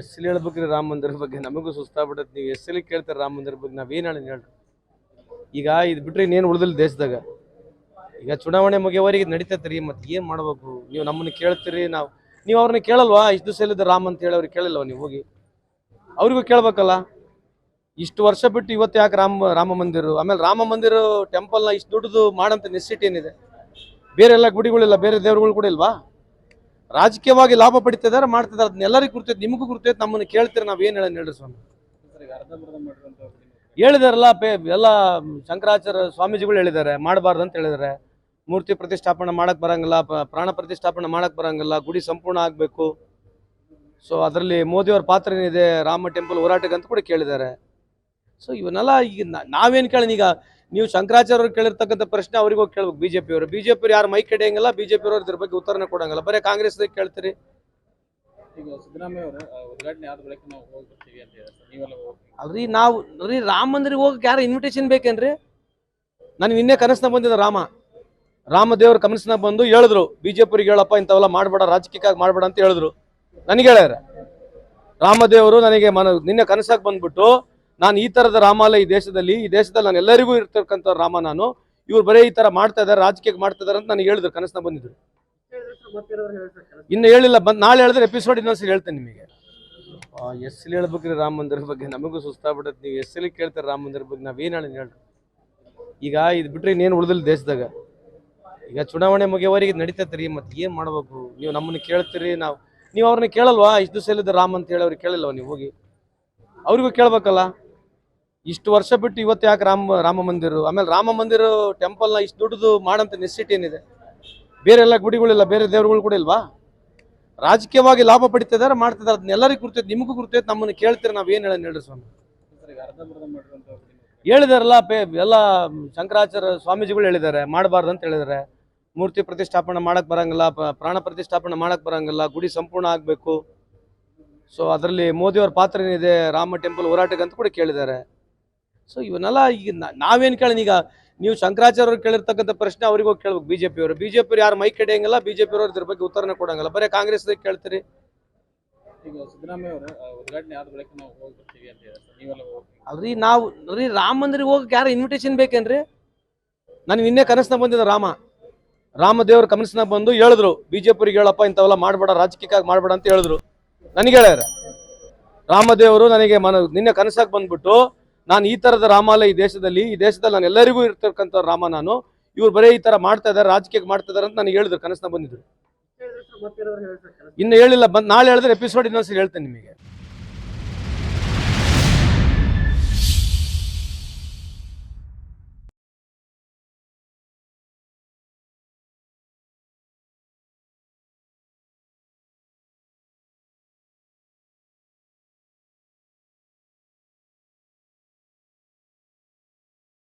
S L ಹೇಳ್ಬೇಕ್ರಿ ರಾಮ ಮಂದಿರ ಬಗ್ಗೆ ನಮಗೂ ಸುಸ್ತಾಗ್ಬಿಟ್ಟೈತೆ. ನೀವು ಎಸ್ ಎಲ್ ಕೇಳ್ತಾರೆ ರಾಮ ಮಂದಿರ ಬಗ್ಗೆ ನಾವೇನು ಹೇಳಿ ಹೇಳ್ರಿ. ಈಗ ಇದು ಬಿಟ್ರೆ ಇನ್ನೇನು ಉಳಿದಿಲ್ಲ ದೇಶದಾಗ. ಈಗ ಚುನಾವಣೆ ಮುಗಿಯವರೆಗೆ ನಡೀತೈತೆ ರೀ ಮತ್ತೆ ಏನು ಮಾಡ್ಬೇಕು? ನೀವು ನಮ್ಮನ್ನ ಕೇಳ್ತೀರಿ, ನಾವು ನೀವು ಅವ್ರನ್ನ ಕೇಳಲ್ವಾ? ಇಷ್ಟು ದಿವಸ ಎಲ್ಲಿದ್ದ ರಾಮ್ ಅಂತ ಹೇಳಿ ಅವ್ರಿಗೆ ಕೇಳಿಲ್ವ ನೀವು ಹೋಗಿ? ಅವ್ರಿಗೂ ಕೇಳ್ಬೇಕಲ್ಲ. ಇಷ್ಟು ವರ್ಷ ಬಿಟ್ಟು ಇವತ್ತು ಯಾಕೆ ರಾಮ ರಾಮ ಮಂದಿರ? ಆಮೇಲೆ ರಾಮ ಮಂದಿರ ಟೆಂಪಲ್ನ ಇಷ್ಟು ದೊಡ್ಡದು ಮಾಡೋಂಥ ನೆಸಿಟಿ ಏನಿದೆ? ಬೇರೆ ಎಲ್ಲ ಗುಡಿಗಳಿಲ್ಲ, ಬೇರೆ ದೇವ್ರುಗಳು ಕೂಡ ಇಲ್ವಾ? ರಾಜಕೀಯವಾಗಿ ಲಾಭ ಪಡಿತಿದ್ದಾರೆ, ಮಾಡ್ತಿದ್ದಾರೆ. ಅದನ್ನೆಲ್ಲರಿಗೂ ಗುರ್ತೈತೆ ನಿಮಗೂ ಗುರ್ತೈತೆ ನಮ್ಮನ್ನು ಕೇಳ್ತೀರ, ನಾವು ಏನು ಹೇಳೋಣ ಹೇಳ್ರಿ ಸ್ವಾಮಿ? ಹೇಳಿದಾರಲ್ಲ ಎಲ್ಲ ಶಂಕರಾಚಾರ್ಯ ಸ್ವಾಮೀಜಿಗಳು ಹೇಳಿದ್ದಾರೆ, ಮಾಡಬಾರ್ದು ಅಂತ ಹೇಳಿದ್ದಾರೆ. ಮೂರ್ತಿ ಪ್ರತಿಷ್ಠಾಪನೆ ಮಾಡಕ್ಕೆ ಬರಂಗಿಲ್ಲ ಪ್ರಾಣ ಪ್ರತಿಷ್ಠಾಪನೆ ಮಾಡಕ್ ಬರಂಗಿಲ್ಲ, ಗುಡಿ ಸಂಪೂರ್ಣ ಆಗಬೇಕು. ಸೊ ಅದರಲ್ಲಿ ಮೋದಿಯವ್ರ ಪಾತ್ರ ಏನಿದೆ ರಾಮ ಟೆಂಪಲ್ ಹೋರಾಟಕ್ಕೆ ಅಂತ ಕೂಡ ಕೇಳಿದ್ದಾರೆ. ಸೊ ಇವನ್ನೆಲ್ಲ ಈಗ ನಾವೇನು ಕೇಳೋಣ ಕೇಳಿ ಈಗ ನೀವು ಶಂಕರಾಚಾರ್ಯ ಅವ್ರು ಕೇಳಿರ್ತಕ್ಕಂಥ ಪ್ರಶ್ನೆ ಅವ್ರಿಗೆ ಹೋಗಿ ಕೇಳ್ಬೇಕು ಬಿಜೆಪಿ ಅವರು ಬಿಜೆಪಿ ಯಾರು ಮೈ ಕೆಡೆಯಂಗಿಲ್ಲ ಬಿಜೆಪಿ ಅವರು ಇದ್ರ ಬಗ್ಗೆ ಉತ್ತರನೇ ಕೊಡಂಗಿಲ್ಲ. ಬರೀ ಕಾಂಗ್ರೆಸ್ ಕೇಳ್ತೀರಿ. ಅಲ್ರಿ ನಾವು ರೀ ರಾಮ ಮಂದಿರಿಗೆ ಹೋಗಕ್ಕೆ ಯಾರು ಇನ್ವಿಟೇಷನ್ ಬೇಕೇನ್ರಿ? ನನಗೆ ನಿನ್ನೆ ಕನಸಿನ ಬಂದಿದ್ದ ರಾಮ. ರಾಮ ದೇವ್ರ ಕನಸ್ನಾಗ ಬಂದು ಹೇಳಿದ್ರು ಬಿಜೆಪಿಗೆ ಹೇಳಪ್ಪ ಇಂಥವೆಲ್ಲ ಮಾಡಬೇಡ ರಾಜಕೀಯಕ್ಕಾಗಿ ಮಾಡಬೇಡ ಅಂತ ಹೇಳಿದ್ರು. ನನಗೆ ಹೇಳ್ಯಾರ. ರಾಮದೇವರು ನನಗೆ ಮನ ನಿನ್ನೆ ಕನಸಾಗಿ ಬಂದ್ಬಿಟ್ಟು ನಾನು ಈ ತರದ ರಾಮಾಲ ಈ ದೇಶದಲ್ಲಿ ಈ ದೇಶದಲ್ಲಿ ನಾನು ಎಲ್ಲರಿಗೂ ಇರ್ತಕ್ಕಂಥ ರಾಮ ನಾನು. ಇವ್ರು ಬರೀ ಈ ತರ ಮಾಡ್ತಾ ಇದಾರೆ ರಾಜಕೀಯಕ್ಕೆ ಮಾಡ್ತಾ ಇದಾರೆ ಅಂತ ನನಗೆ ಹೇಳಿದ್ರು ಕನಸ್ನಾಗ ಬಂದಿದ್ರು. ಇನ್ನು ಹೇಳಿಲ್ಲ ಬಂದ್ ನಾಳೆ ಹೇಳಿದ್ರೆ ಎಪಿಸೋಡ್ ಇನ್ನೊಂದ್ಸರಿ ಹೇಳ್ತೇನೆ ನಿಮಗೆ. ಎಸ್ ಎಲ್ ಹೇಳ್ಬೇಕ್ರಿ ರಾಮ ಮಂದಿರ ಬಗ್ಗೆ, ನಮಗೂ ಸುಸ್ತಾಗ್ಬಿಡತ್ತೆ. ನೀವು ಎಸ್ ಎಲ್ ಕೇಳ್ತಾರೆ ರಾಮ ಮಂದಿರ ಬಗ್ಗೆ ನಾವೇನು ಹೇಳಿ ಹೇಳ್ರಿ. ಈಗ ಇದು ಬಿಟ್ರೆ ಇನ್ನೇನು ಉಳಿದಿಲ್ಲ ದೇಶದಾಗ. ಈಗ ಚುನಾವಣೆ ಮುಗಿಯವರೆಗೆ ನಡೀತೈತೆ ರೀ ಮತ್ತೆ ಏನು ಮಾಡ್ಬೇಕು? ನೀವು ನಮ್ಮನ್ನ ಕೇಳ್ತೀರಿ, ನಾವು, ನೀವು ಅವ್ರನ್ನ ಕೇಳಲ್ವಾ? ಇಷ್ಟು ದಿವಸ ಎಲ್ಲಿದ್ದ ರಾಮ್ ಅಂತ ಹೇಳಿ ಅವ್ರಿಗೆ ಕೇಳಿಲ್ವಾ ನೀವು ಹೋಗಿ? ಅವ್ರಿಗೂ ಕೇಳ್ಬೇಕಲ್ಲ? ಇಷ್ಟು ವರ್ಷ ಬಿಟ್ಟು ಇವತ್ತು ಯಾಕೆ ರಾಮ ರಾಮ ಮಂದಿರ? ಆಮೇಲೆ ರಾಮ ಮಂದಿರ ಟೆಂಪಲ್ನ ಇಷ್ಟು ದೊಡ್ಡದು ಮಾಡಂತ ನೆಸಿಟಿ ಏನಿದೆ? ಬೇರೆ ಎಲ್ಲ ಗುಡಿಗಳಿಲ್ಲ, ಬೇರೆ ದೇವರುಗಳು ಕೂಡ ಇಲ್ವಾ? ರಾಜಕೀಯವಾಗಿ ಲಾಭ ಪಡಿತಿದ್ದಾರೆ, ಮಾಡ್ತಿದ್ದಾರೆ. ಅದನ್ನೆಲ್ಲರಿಗೂ ಗುರ್ತೈತೆ ನಿಮಗೂ ಗುರ್ತೈತೆ ನಮ್ಮನ್ನು ಕೇಳ್ತೀರಿ, ನಾವು ಏನು ಹೇಳಿ ಹೇಳ್ರಿ ಸ್ವಾಮಿ? ಹೇಳಿದಾರಲ್ಲ, ಪೇ, ಎಲ್ಲ ಶಂಕರಾಚಾರ್ಯ ಸ್ವಾಮೀಜಿಗಳು ಹೇಳಿದ್ದಾರೆ, ಮಾಡಬಾರ್ದು ಅಂತ ಹೇಳಿದ್ದಾರೆ. ಮೂರ್ತಿ ಪ್ರತಿಷ್ಠಾಪನೆ ಮಾಡಕ್ ಬರಂಗಿಲ್ಲ ಪ್ರಾಣ ಪ್ರತಿಷ್ಠಾಪನೆ ಮಾಡಕ್ ಬರಂಗಿಲ್ಲ, ಗುಡಿ ಸಂಪೂರ್ಣ ಆಗಬೇಕು. ಸೊ ಅದರಲ್ಲಿ ಮೋದಿಯವ್ರ ಪಾತ್ರ ಏನಿದೆ ರಾಮ ಟೆಂಪಲ್ ಹೋರಾಟಕ್ಕೆ ಅಂತ ಕೂಡ ಕೇಳಿದ್ದಾರೆ. ಸೊ ಇವನ್ನೆಲ್ಲ ಈಗ ನಾವೇನು ನಾವೇನ್ ಕೇಳಿ ಈಗ ನೀವು ಶಂಕರಾಚಾರ್ಯ ಅವ್ರು ಕೇಳಿರ್ತಕ್ಕಂಥ ಪ್ರಶ್ನೆ ಅವ್ರಿಗೆ ಹೋಗಿ ಕೇಳ್ಬೇಕು ಬಿಜೆಪಿ ಅವರು. ಬಿಜೆಪಿ ಅವ್ರು ಯಾರು ಮೈ ಬಿ ಬಿಜೆಪಿ ಅವರು ಇದ್ರ ಬಗ್ಗೆ ಉತ್ತರನ ಕೊಡಂಗಿಲ್ಲ. ಬರೀ ಕಾಂಗ್ರೆಸ್ ಕೇಳ್ತೀರಿ. ಅಲ್ರಿ ನಾವು ರೀ ರಾಮ ಮಂದಿರಿಗೆ ಹೋಗಕ್ಕೆ ಯಾರು ಇನ್ವಿಟೇಷನ್ ಬೇಕೇನ್ರಿ? ನನಗೆ ನಿನ್ನೆ ಕನಸನ ಬಂದಿದ್ದ ರಾಮ. ರಾಮ ದೇವ್ರ ಕನಸ್ನಾಗ ಬಂದು ಹೇಳಿದ್ರು ಬಿಜೆಪಿಗೆ ಹೇಳಪ್ಪ ಇಂಥವೆಲ್ಲ ಮಾಡಬೇಡ ರಾಜಕೀಯಕ್ಕಾಗಿ ಮಾಡಬೇಡ ಅಂತ ಹೇಳಿದ್ರು. ನನಗೆ ಹೇಳ್ಯಾರ. ರಾಮದೇವರು ನನಗೆ ಮನ ನಿನ್ನೆ ಕನಸಾಗಿ ಬಂದ್ಬಿಟ್ಟು ನಾನು ಈ ತರದ ರಾಮಾಲಯ ಈ ದೇಶದಲ್ಲಿ ಈ ದೇಶದಲ್ಲಿ ನಾನು ಎಲ್ಲರಿಗೂ ಇರ್ತಕ್ಕಂಥ ರಾಮ ನಾನು. ಇವ್ರು ಬರೀ ಈ ತರ ಮಾಡ್ತಾ ಇದಾರೆ ರಾಜಕೀಯಕ್ಕೆ ಮಾಡ್ತಾ ಇದಾರೆ ಅಂತ ನನಗೆ ಹೇಳಿದ್ರು ಕನಸನ್ನ ಬಂದಿದ್ರು. ಇನ್ನು ಹೇಳಿಲ್ಲ ಬಂದ್ ನಾಳೆ ಹೇಳಿದ್ರೆ ಎಪಿಸೋಡ್ ಇನ್ನೊಂದ್ಸರಿ ಹೇಳ್ತೇನೆ ನಿಮಗೆ.